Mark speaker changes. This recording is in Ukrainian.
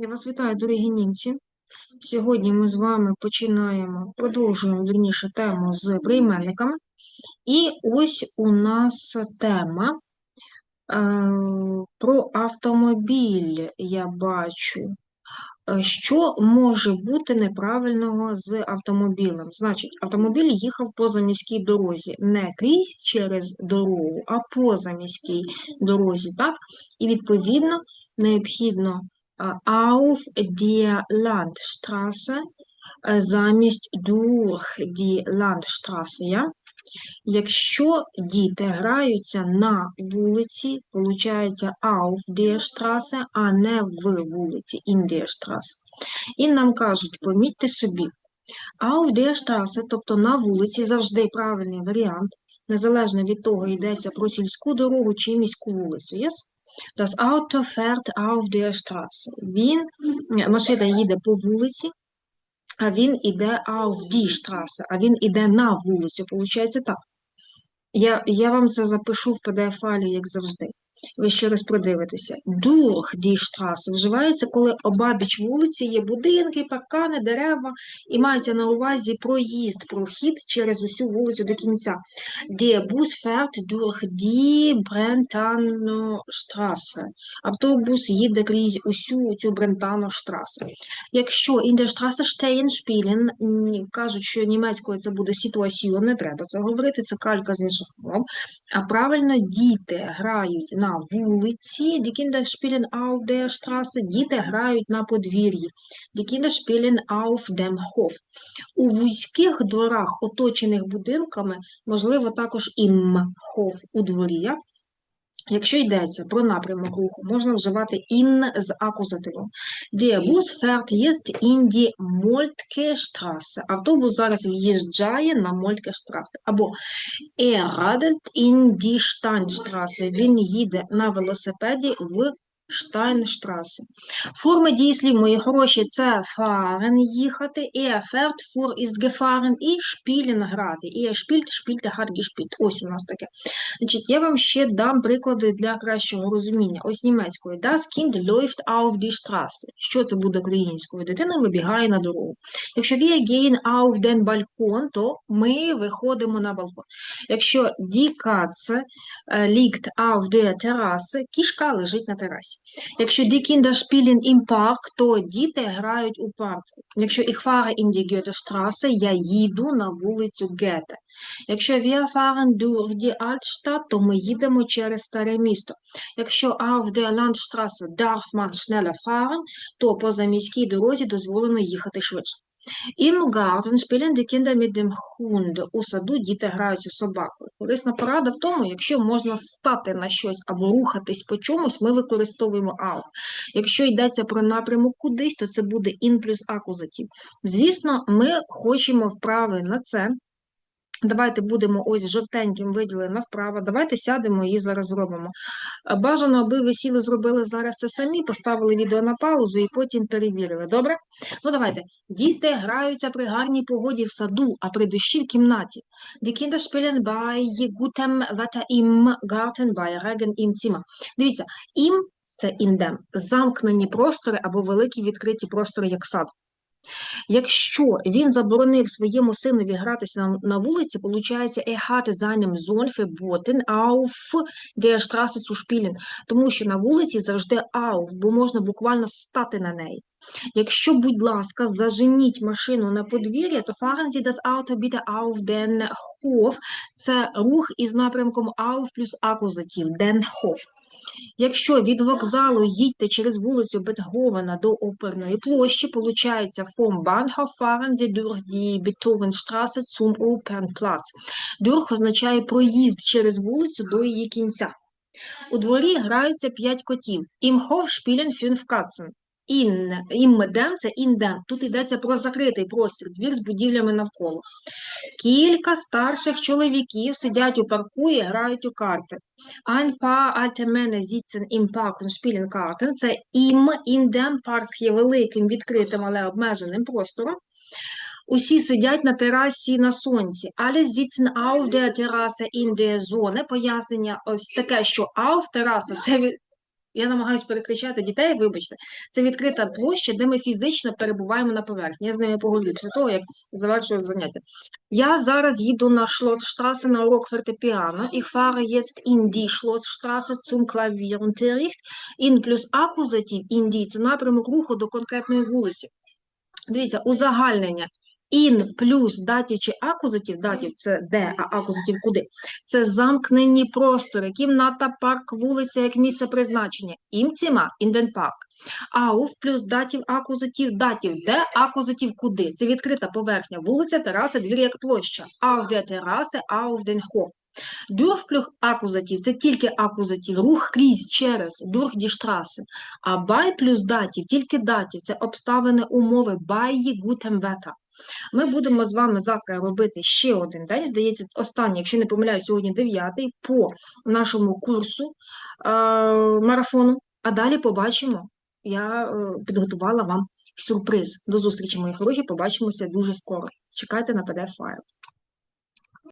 Speaker 1: Я вас вітаю, дорогі німці. Сьогодні ми з вами починаємо, продовжуємо вірніше тему з прийменниками. І ось у нас тема е, про автомобіль. Я бачу, Е, що може бути неправильного з автомобілем. Значить, автомобіль їхав по заміській дорозі, не крізь через дорогу, а по заміській дорозі. так? І відповідно необхідно auf der Landstraße е, замість durch die Landstraße. Я? Якщо діти граються на вулиці, виходить auf der Straße, а не в вулиці, in der Straße. І нам кажуть, помітьте собі, auf der Straße, тобто на вулиці, завжди правильний варіант, незалежно від того, йдеться про сільську дорогу чи міську вулицю. Yes? Das Auto fährt auf der Straße. Він, машина їде по вулиці, а він іде auf die Straße, а він іде на вулицю. Получається так. Я, я вам це запишу в PDF-файлі, як завжди. Ви ще раз продивитеся. Durch die Straße вживається, коли обабіч вулиці є будинки, паркани, дерева, і мається на увазі проїзд, прохід через усю вулицю до кінця. Der Bus fährt durch die Brentanostraße. Автобус їде крізь усю цю Брентано-штрасе. Якщо in der Straße stehen spielen, кажуть, що німецькою це буде ситуацію, не треба це говорити, це калька з інших мов. А правильно діти грають на вулиці, die Kinder spielen auf der Straße, діти грають на подвір'ї, die Kinder spielen auf dem Hof. У вузьких дворах, оточених будинками, можливо також im Hof у дворі. як? Якщо йдеться про напрямок руху, можна вживати in з акузативом. Der Bus fährt jetzt in die Moltke-Straße. Автобус зараз в'їжджає на Moltke-Straße. Або er radelt in die Steinstraße. Він їде на велосипеді в Штайнштрасе. Форми дієслів, мої хороші, це fahren – їхати, er fährt, fuhr ist gefahren і spielen – грати. Er spielt, spielte, hat gespielt. Ось у нас таке. Значить, я вам ще дам приклади для кращого розуміння. Ось німецькою. Das Kind läuft auf die Straße. Що це буде українською? Дитина вибігає на дорогу. Якщо wir gehen auf den Balkon, то ми виходимо на балкон. Якщо die Katze е, liegt auf der Terrasse, кішка лежить на терасі. Якщо die Kinder spielen im Park, то діти грають у парку. Якщо ich fahre in die Goethestraße, я їду на вулицю Гете. Якщо wir fahren durch die Altstadt, то ми їдемо через старе місто. Якщо auf der Landstraße darf man schneller fahren, то по заміській дорозі дозволено їхати швидше. Im Garten spielen die Kinder mit. У саду діти граються собакою. Корисна порада в тому, якщо можна стати на щось або рухатись по чомусь, ми використовуємо auf. Якщо йдеться про напрямок кудись, то це буде in плюс акузатів. Звісно, ми хочемо вправи на це. Давайте будемо ось жовтеньким виділено вправо. Давайте сядемо і зараз зробимо. Е, Бажано, аби ви сіли, зробили зараз це самі, поставили відео на паузу і потім перевірили. Добре? Ну давайте. Діти граються при гарній погоді в саду, а при дощі в кімнаті. Die Kinder spielen bei gutem Wetter im Garten, bei Regen im. Дивіться, im – це індем, замкнені простори або великі відкриті простори, як сад. Якщо він заборонив своєму синові гратися на, вулиці, виходить, er hatte seinem Sohn verboten, auf der Straße zu spielen, тому що на вулиці завжди auf, бо можна буквально стати на неї. Якщо, будь ласка, заженіть машину на подвір'я, то fahren Sie das Auto bitte auf den Hof. Це рух із напрямком auf плюс акузатив, den Hof. Якщо від вокзалу їдьте через вулицю Бетговена до Оперної площі, получається vom Bahnhof fahren Sie durch die Beethovenstraße zum Opernplatz. Durch означає проїзд через вулицю до її кінця. У дворі граються п'ять котів. Im Hof spielen fünf Katzen. In, im – це dem. Тут йдеться про закритий простір, двір з будівлями навколо. Кілька старших чоловіків сидять у парку і грають у карти. Ein paar alte Männer sitzen im Park und spielen Karten. Це in dem парк є великим, відкритим, але обмеженим простором. Усі сидять на терасі на сонці. Alle sitzen auf der Terrasse in der Sonne. Пояснення ось таке, що auf тераса це Я намагаюся перекричати дітей, вибачте. Це відкрита площа, де ми фізично перебуваємо на поверхні. Я з ними поговорю після того, як завершую заняття. Я зараз їду на Schlossstraße на урок фортепіано. Ich fahre jetzt in die Schlossstraße zum Klavierunterricht. Плюс акузатив, in це напрямок руху до конкретної вулиці. Дивіться, узагальнення. In плюс датів чи акузатів, датів це де, а акузатів куди? Це замкнені простори, кімната, парк, вулиця як місце призначення. імціма, Zimmer, in Ауф плюс датів, акузатів, датів де, акузатів куди? Це відкрита поверхня, вулиця, тераса, двір як площа. Ауф де тераси, ауф ден Hof. Durch плюс акузатив – це тільки акузатив, рух крізь, через, durch die Straße. А by плюс датів, тільки датів, це обставини умови, by gutem Wetter. Ми будемо з вами завтра робити ще один день, здається, останній, якщо не помиляюсь, сьогодні дев'ятий, по нашому курсу е, марафону, а далі побачимо. Я е, підготувала вам сюрприз. До зустрічі, мої хороші, побачимося дуже скоро. Чекайте на PDF-файл.